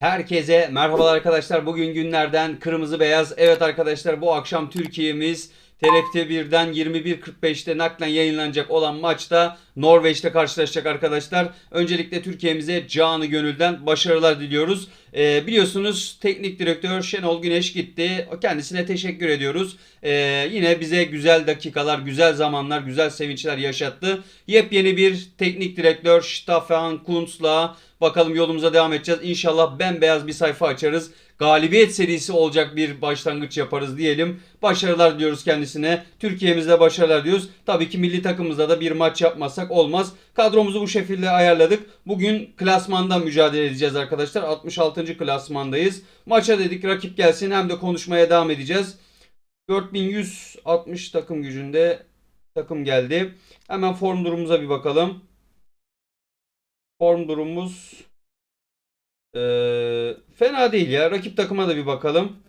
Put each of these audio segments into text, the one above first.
Herkese merhabalar arkadaşlar. Bugün günlerden kırmızı beyaz. Evet arkadaşlar bu akşam Türkiye'miz TRT 1'den 21.45'te naklen yayınlanacak olan maçta Norveç'te karşılaşacak arkadaşlar. Öncelikle Türkiye'mize canı gönülden başarılar diliyoruz. Ee, biliyorsunuz teknik direktör Şenol Güneş gitti. Kendisine teşekkür ediyoruz. Ee, yine bize güzel dakikalar, güzel zamanlar, güzel sevinçler yaşattı. Yepyeni bir teknik direktör Stefan Kuntz'la Bakalım yolumuza devam edeceğiz. İnşallah bembeyaz bir sayfa açarız. Galibiyet serisi olacak bir başlangıç yaparız diyelim. Başarılar diliyoruz kendisine. Türkiye'mizde başarılar diyoruz. Tabii ki milli takımımızda da bir maç yapmazsak olmaz. Kadromuzu bu şekilde ayarladık. Bugün klasmanda mücadele edeceğiz arkadaşlar. 66. klasmandayız. Maça dedik rakip gelsin hem de konuşmaya devam edeceğiz. 4160 takım gücünde takım geldi. Hemen form durumumuza bir bakalım. Form durumumuz eee, fena değil ya. Rakip takıma da bir bakalım.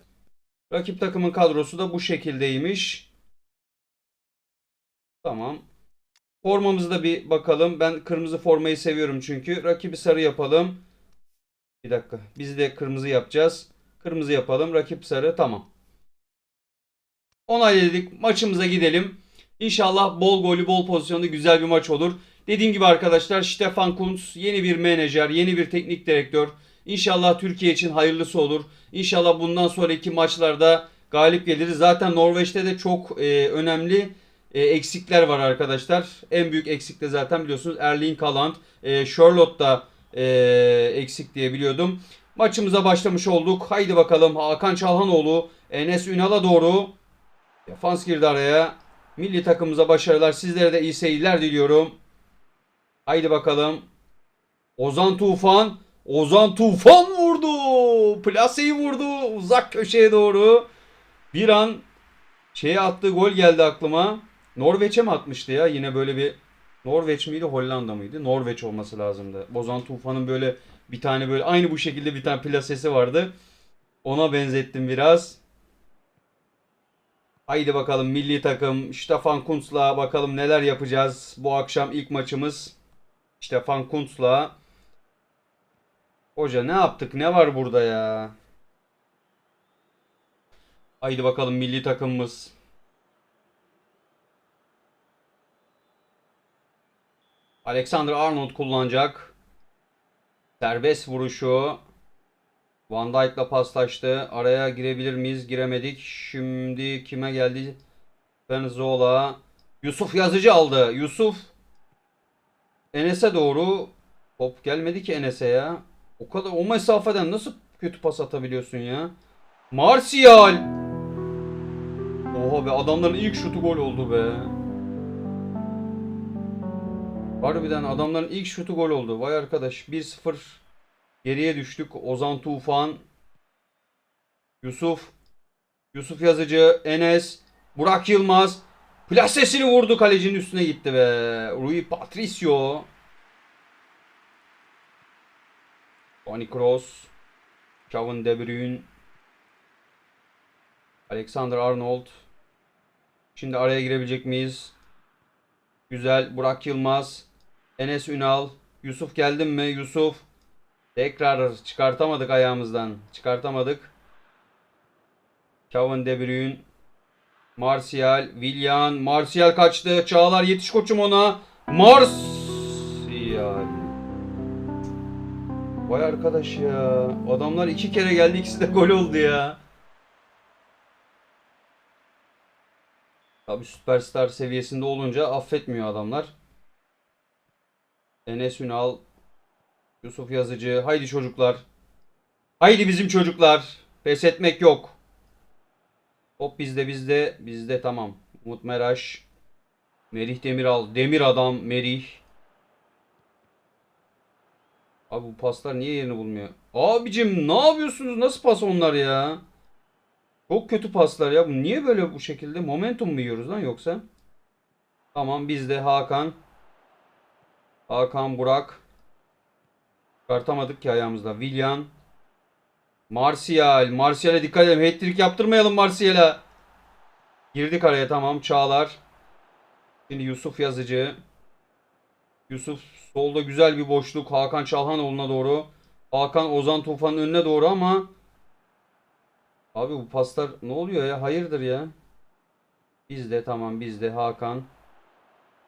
Rakip takımın kadrosu da bu şekildeymiş. Tamam. Formamızı da bir bakalım. Ben kırmızı formayı seviyorum çünkü. Rakibi sarı yapalım. Bir dakika. Biz de kırmızı yapacağız. Kırmızı yapalım. Rakip sarı. Tamam. Onayladık. Maçımıza gidelim. İnşallah bol golü, bol pozisyonlu güzel bir maç olur. Dediğim gibi arkadaşlar Stefan Kuntz yeni bir menajer, yeni bir teknik direktör. İnşallah Türkiye için hayırlısı olur. İnşallah bundan sonraki maçlarda galip geliriz. Zaten Norveç'te de çok e, önemli e, eksikler var arkadaşlar. En büyük eksik de zaten biliyorsunuz Erling Haaland. E, Charlotte da e, eksik diye biliyordum. Maçımıza başlamış olduk. Haydi bakalım Hakan Çalhanoğlu Enes Ünal'a doğru. Defans girdi araya. Milli takımımıza başarılar. Sizlere de iyi seyirler diliyorum. Haydi bakalım. Ozan Tufan. Ozan Tufan vurdu. Plaseyi vurdu. Uzak köşeye doğru. Bir an şeye attığı gol geldi aklıma. Norveç'e mi atmıştı ya? Yine böyle bir Norveç miydi Hollanda mıydı? Norveç olması lazımdı. Ozan Tufan'ın böyle bir tane böyle aynı bu şekilde bir tane plasesi vardı. Ona benzettim biraz. Haydi bakalım milli takım Stefan Kuntz'la bakalım neler yapacağız. Bu akşam ilk maçımız Stefan Kuntz'la. Hoca ne yaptık? Ne var burada ya? Haydi bakalım milli takımımız. Alexander Arnold kullanacak. Serbest vuruşu. Van Dijk'la paslaştı. Araya girebilir miyiz? Giremedik. Şimdi kime geldi? Benzola. Yusuf Yazıcı aldı. Yusuf Enes'e doğru top gelmedi ki Enes'e ya. O kadar o mesafeden nasıl kötü pas atabiliyorsun ya? Martial. Oha be adamların ilk şutu gol oldu be. Harbiden adamların ilk şutu gol oldu. Vay arkadaş 1-0 geriye düştük. Ozan Tufan, Yusuf, Yusuf Yazıcı, Enes, Burak Yılmaz. Plasesini vurdu kalecinin üstüne gitti be. Rui Patricio. Toni Kroos. Kevin De Bruyne. Alexander Arnold. Şimdi araya girebilecek miyiz? Güzel. Burak Yılmaz. Enes Ünal. Yusuf geldin mi? Yusuf. Tekrar çıkartamadık ayağımızdan. Çıkartamadık. Kevin De Bruyne. Martial, Willian, Martial kaçtı. Çağlar yetiş koçum ona. Martial. Vay arkadaş ya. Adamlar iki kere geldi ikisi de gol oldu ya. Tabi süperstar seviyesinde olunca affetmiyor adamlar. Enes Ünal, Yusuf Yazıcı. Haydi çocuklar. Haydi bizim çocuklar. Pes etmek yok. Hop bizde bizde bizde tamam. Umut Meraş. Merih Demiral. Demir adam Merih. Abi bu paslar niye yerini bulmuyor? Abicim ne yapıyorsunuz? Nasıl pas onlar ya? Çok kötü paslar ya. Bu niye böyle bu şekilde? Momentum mu yiyoruz lan yoksa? Tamam bizde Hakan. Hakan Burak. Çıkartamadık ki ayağımızda. Willian. Martial. Martial'e dikkat edelim. Hat-trick yaptırmayalım Martial'e. Girdik araya tamam. Çağlar. Şimdi Yusuf Yazıcı. Yusuf solda güzel bir boşluk. Hakan Çalhanoğlu'na doğru. Hakan Ozan Tufan'ın önüne doğru ama Abi bu paslar ne oluyor ya? Hayırdır ya? Bizde tamam bizde Hakan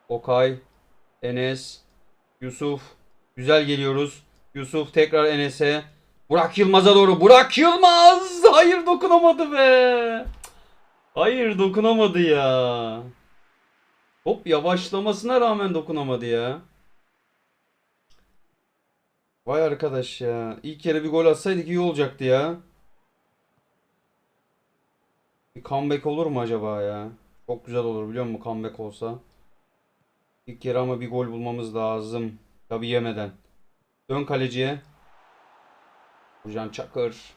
Okay Enes Yusuf Güzel geliyoruz. Yusuf tekrar Enes'e. Burak Yılmaz'a doğru. Burak Yılmaz! Hayır dokunamadı be. Hayır dokunamadı ya. Hop yavaşlamasına rağmen dokunamadı ya. Vay arkadaş ya. İlk kere bir gol atsaydık iyi olacaktı ya. Bir comeback olur mu acaba ya? Çok güzel olur biliyor musun comeback olsa. İlk kere ama bir gol bulmamız lazım. Tabii yemeden. Dön kaleciye. Burcan Çakır.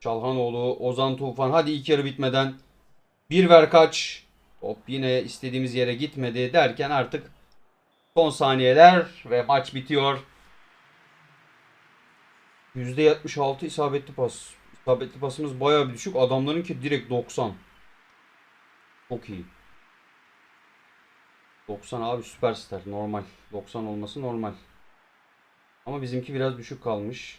Çalhanoğlu, Ozan Tufan. Hadi ilk yarı bitmeden. Bir ver kaç. Top yine istediğimiz yere gitmedi derken artık son saniyeler ve maç bitiyor. %76 isabetli pas. İsabetli pasımız bayağı bir düşük. Adamlarınki direkt 90. Çok iyi. 90 abi süperstar normal. 90 olması normal. Ama bizimki biraz düşük kalmış.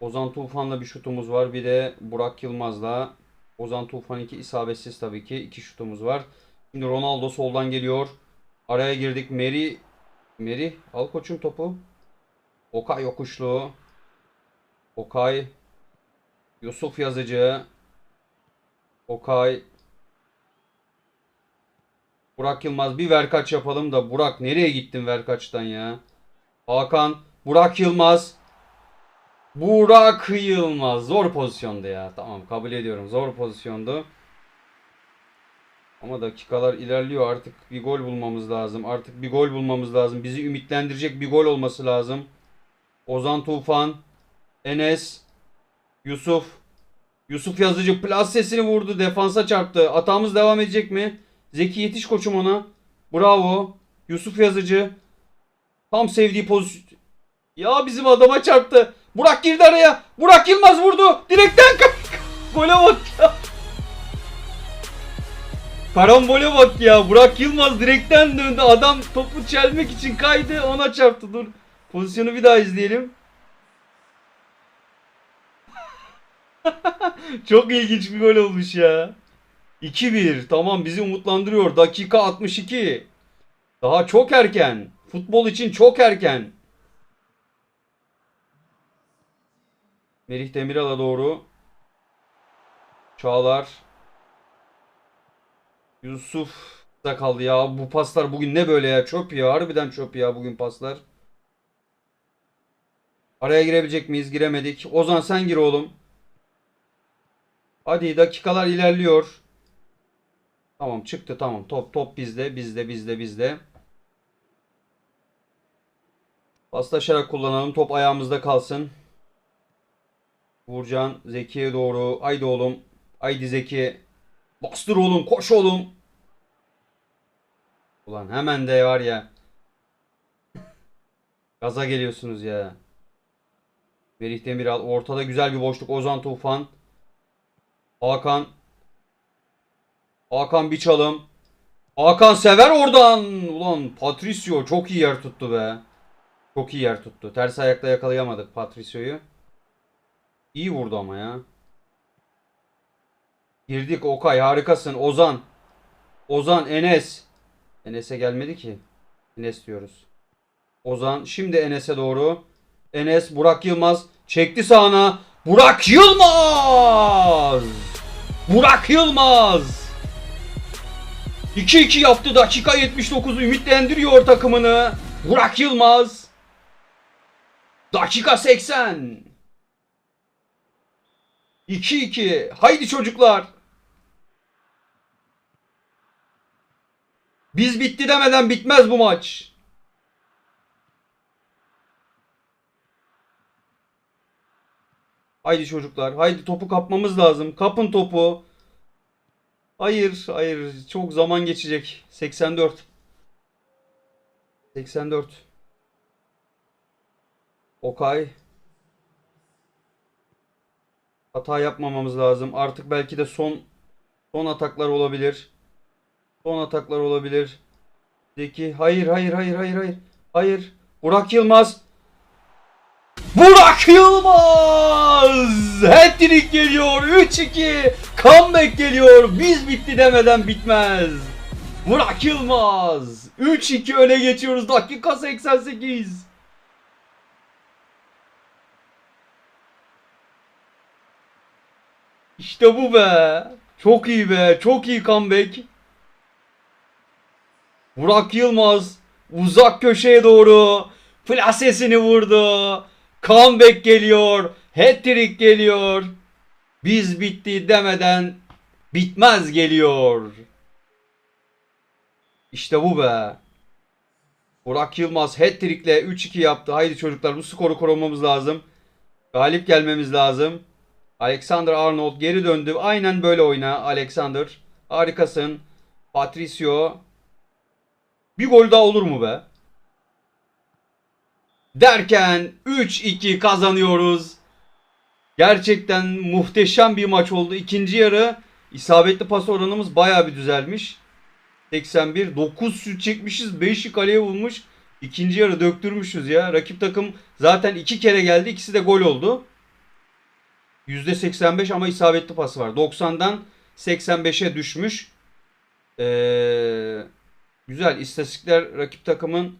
Ozan Tufan'la bir şutumuz var. Bir de Burak Yılmaz'la. Ozan Tufan 2 isabetsiz tabii ki. 2 şutumuz var. Şimdi Ronaldo soldan geliyor. Araya girdik. Meri Meri al koçum topu. Okay yokuşlu. Okay Yusuf Yazıcı. Okay Burak Yılmaz bir verkaç yapalım da Burak nereye gittin verkaçtan ya? Hakan Burak Yılmaz Burak Yılmaz zor pozisyondu ya. Tamam kabul ediyorum zor pozisyondu. Ama dakikalar ilerliyor artık bir gol bulmamız lazım. Artık bir gol bulmamız lazım. Bizi ümitlendirecek bir gol olması lazım. Ozan Tufan, Enes, Yusuf. Yusuf Yazıcı plasesini vurdu. Defansa çarptı. Atağımız devam edecek mi? Zeki yetiş koçum ona. Bravo. Yusuf Yazıcı. Tam sevdiği pozisyon. Ya bizim adama çarptı. Burak girdi araya. Burak Yılmaz vurdu. Direkten gole bak. Karambole bak ya. Burak Yılmaz direkten döndü. Adam topu çelmek için kaydı. Ona çarptı. Dur. Pozisyonu bir daha izleyelim. Çok ilginç bir gol olmuş ya. 2-1. Tamam bizi umutlandırıyor. Dakika 62. Daha çok erken. Futbol için çok erken. Merih Demiral'a doğru. Çağlar. Yusuf da kaldı ya. Bu paslar bugün ne böyle ya? Çöp ya. Harbiden çöp ya bugün paslar. Araya girebilecek miyiz? Giremedik. Ozan sen gir oğlum. Hadi dakikalar ilerliyor. Tamam çıktı tamam. Top top bizde bizde bizde bizde. Paslaşarak kullanalım. Top ayağımızda kalsın. Uğurcan Zeki'ye doğru. Haydi oğlum. Haydi Zeki. Bastır oğlum. Koş oğlum. Ulan hemen de var ya. Gaza geliyorsunuz ya. Merih Demiral. Ortada güzel bir boşluk. Ozan Tufan. Hakan. Hakan bir çalım. Hakan sever oradan. Ulan Patricio çok iyi yer tuttu be. Çok iyi yer tuttu. Ters ayakla yakalayamadık Patricio'yu. İyi vurdu ama ya. Girdik Okay harikasın. Ozan. Ozan Enes. Enes'e gelmedi ki. Enes diyoruz. Ozan şimdi Enes'e doğru. Enes Burak Yılmaz çekti sağına. Burak Yılmaz. Burak Yılmaz. 2-2 yaptı dakika 79 ümitlendiriyor takımını. Burak Yılmaz. Dakika 80. 2-2. Haydi çocuklar. Biz bitti demeden bitmez bu maç. Haydi çocuklar. Haydi topu kapmamız lazım. Kapın topu. Hayır, hayır. Çok zaman geçecek. 84. 84. Okay. Hata yapmamamız lazım. Artık belki de son son ataklar olabilir. Son ataklar olabilir. Zeki hayır hayır hayır hayır hayır. Hayır. Burak Yılmaz. Burak Yılmaz! Hat-trick geliyor. 3-2. Comeback geliyor. Biz bitti demeden bitmez. Burak Yılmaz. 3-2 öne geçiyoruz. Dakika 88. İşte bu be. Çok iyi be. Çok iyi comeback. Burak Yılmaz uzak köşeye doğru plasesini vurdu. Comeback geliyor. Hat-trick geliyor. Biz bitti demeden bitmez geliyor. İşte bu be. Burak Yılmaz hat-trick'le 3-2 yaptı. Haydi çocuklar bu skoru korumamız lazım. Galip gelmemiz lazım. Alexander Arnold geri döndü. Aynen böyle oyna Alexander. Harikasın. Patricio. Bir gol daha olur mu be? Derken 3-2 kazanıyoruz. Gerçekten muhteşem bir maç oldu. İkinci yarı isabetli pas oranımız bayağı bir düzelmiş. 81 9 şut çekmişiz. 5'i kaleye vurmuş. İkinci yarı döktürmüşüz ya. Rakip takım zaten iki kere geldi. İkisi de gol oldu. %85 ama isabetli pası var. 90'dan 85'e düşmüş. Ee, güzel istatistikler rakip takımın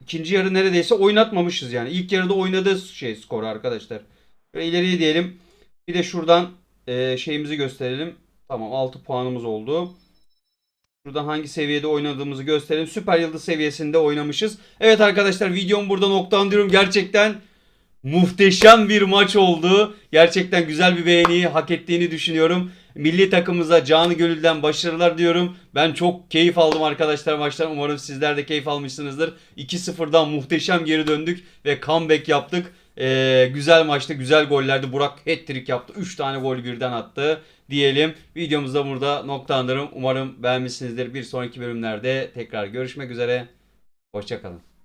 ikinci yarı neredeyse oynatmamışız yani. İlk yarıda oynadığı şey skor arkadaşlar. Ve ileriye diyelim. Bir de şuradan e, şeyimizi gösterelim. Tamam 6 puanımız oldu. Şuradan hangi seviyede oynadığımızı gösterelim. Süper Yıldız seviyesinde oynamışız. Evet arkadaşlar videomu burada noktalandırıyorum. Gerçekten muhteşem bir maç oldu. Gerçekten güzel bir beğeniyi hak ettiğini düşünüyorum. Milli takımımıza canı gönülden başarılar diyorum. Ben çok keyif aldım arkadaşlar maçtan. Umarım sizler de keyif almışsınızdır. 2-0'dan muhteşem geri döndük ve comeback yaptık. Ee, güzel maçtı, güzel gollerdi. Burak hat-trick yaptı. 3 tane gol birden attı diyelim. Videomuzda burada noktalandırırım. Umarım beğenmişsinizdir. Bir sonraki bölümlerde tekrar görüşmek üzere. Hoşçakalın.